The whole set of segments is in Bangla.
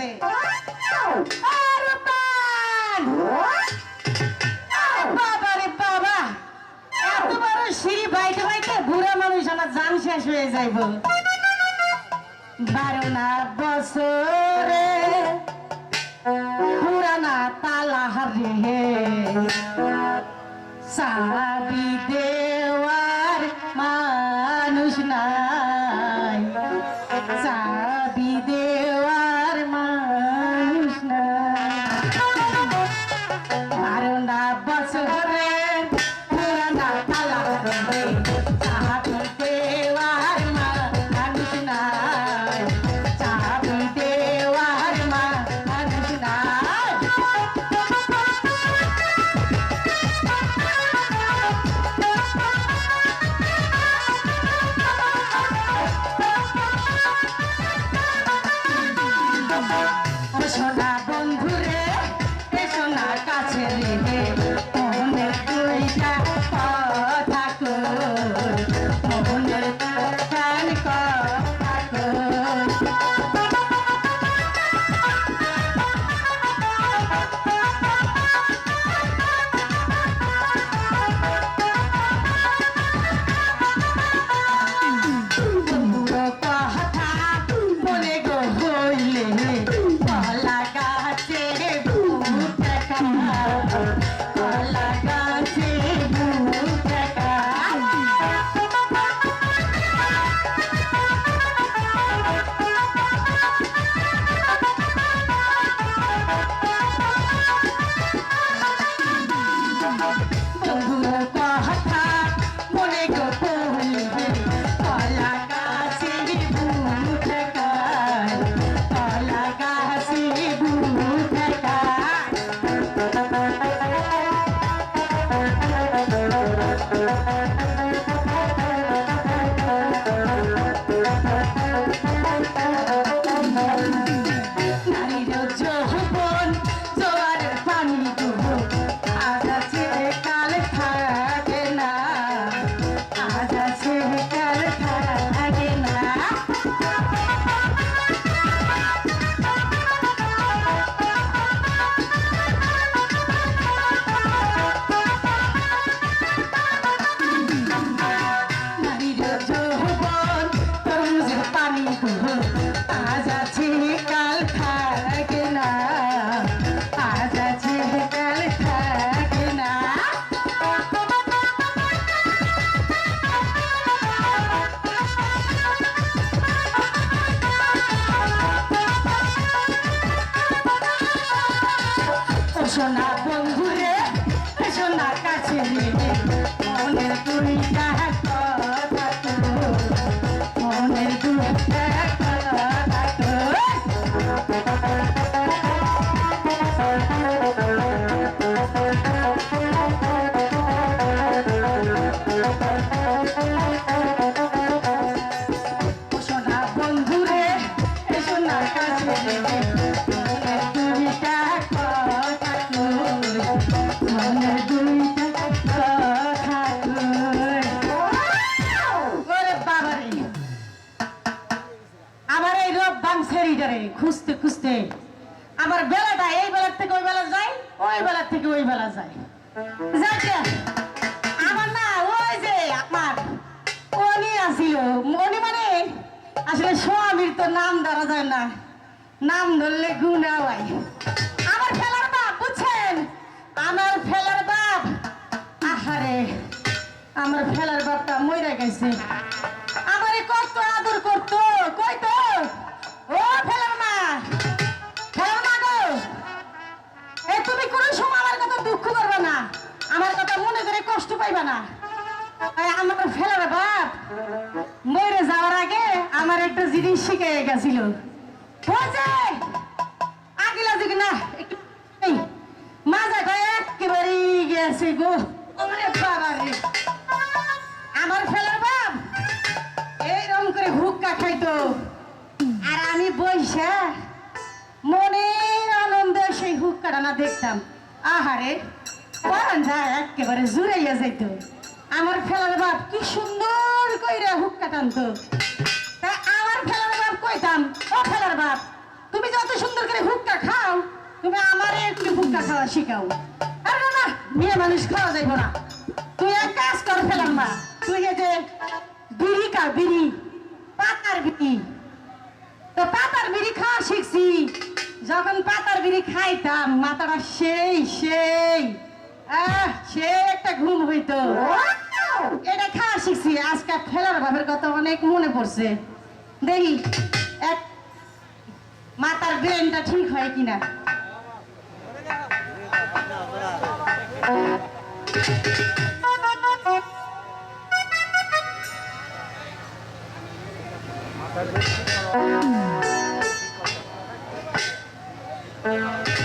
গেছে বাবা, এত বড় সিঁড়ি বাইতে বাইতে বুড়া মানুষ আমার জান শেষ হয়ে যাইব বারো না বছরে পুরানা তালা রে সাবি দেওয়ার মানুষ নাই মনের খুঁজতে খুঁজতে। আমার বেলাটা এই বেলার থেকে ওই বেলা যায়, ওই বেলার থেকে ওই বেলা যায়। আমার না ওই যে আমার অনি আসিল অনি মানে আসলে স্বামীর তো নাম ধরা যায় না, নাম ধরলে গুণা হয়। আমার ফেলার বাপ, বুঝছেন? আমার ফেলার বাপ, আহারে, আমার ফেলার বাপটা মইরা গেছে। আমারে কত আদর করতো পাইবা না। আমার ফেলার বাপ। মরে যাওয়ার আগে আমার একটা জিনিস শিখে গেছিল। আমার ফেলার বাপ। এইরকম করে হুক্কা খাইতো। আর আমি বইসা মনের আনন্দে সেই হুক্কাটা না দেখতাম। আহারে পরান যায় একেবারে জুড়াইয়া যাইতো। আমার ফেলার বাপ কি সুন্দর কইরা হুক্কা টানতো। তা আমার ফেলার বাপ কইতাম, ও ফেলার বাপ, তুমি যত সুন্দর করে হুক্কা খাও, তুমি আমারে একটু হুক্কা খাওয়া শিখাও। আরে না না, মেয়ে মানুষ খাওয়া যাইব না। তুই এক কাজ কর ফেলাম না তুই যে বিড়ি কা বিড়ি, পাতার বিড়ি। তো পাতার বিড়ি খাওয়া শিখছি। যখন পাতার বিড়ি খাইতাম, মাথাটা সেই সেই আহ, সে একটা ঘুম হইতো। এটা খাওয়া শিখছি। আজকে ফেলার ভাবের কথা অনেক মনে পড়ছে। দেখি, এক মাথার ব্রেনটা ঠিক হয় কিনা। মাথাটা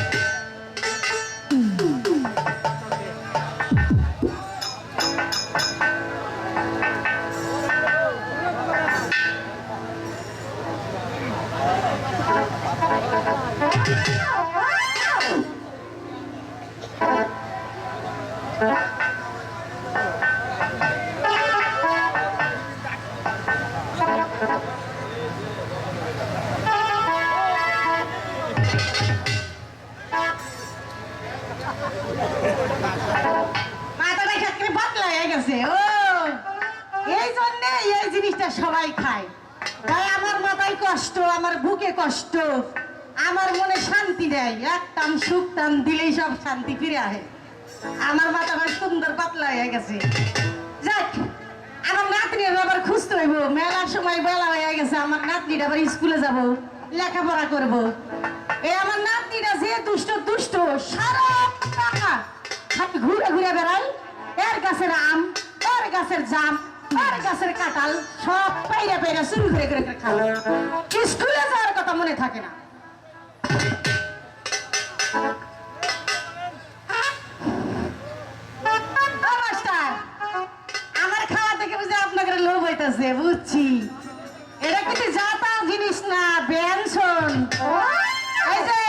জিনিসটা সবাই খায়। তাই আমার মাথায় কষ্ট, আমার বুকে কষ্ট, আমার মনে শান্তি দেয়। এক টান সুখ টান দিলেই সব শান্তি ফিরে আসে আমার মাথাটা সুন্দর পাতলা হয়ে গেছে। যাক, আমার নাতনির আবার খুঁজতে হইব। মেলার সময় বেলা হয়ে গেছে, আমার নাতনিটা আবার স্কুলে যাব, লেখাপড়া করব। এই আমার নাতনিটা যে দুষ্ট দুষ্ট, সারা ঘুরে ঘুরে বেড়াই। এর গাছের আম, ওর গাছের জাম ওর গাছের কাঁঠাল সব পাইরা পাইরা শুরু করে করে খালো। স্কুলে যাওয়ার কথা মনে থাকে না। আমার খাওয়া থেকে বুঝে লোভ বুঝছি। এটা যাতা জিনিস না যে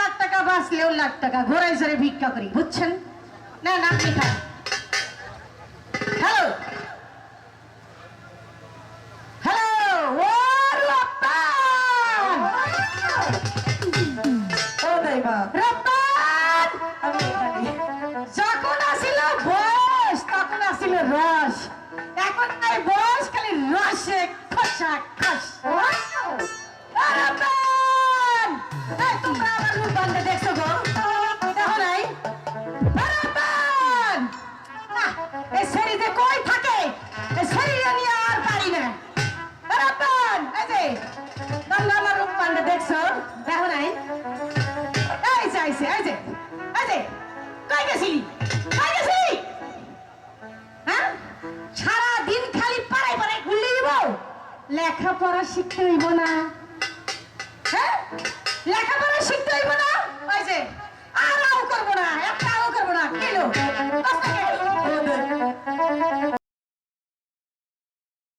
লাখ টাকা, বাঁচলেও লাখ টাকা ভিক্ষা করি, বুঝছেন? না না, আপনি রস। এখন তাই বস খালি রসে খসা খস। লেখাপড়া শিখতে হইব না। হ্যাঁ? লেখাপড়া শিখতে হইব না? ওই যে আরও করব না, একটা করব না কেন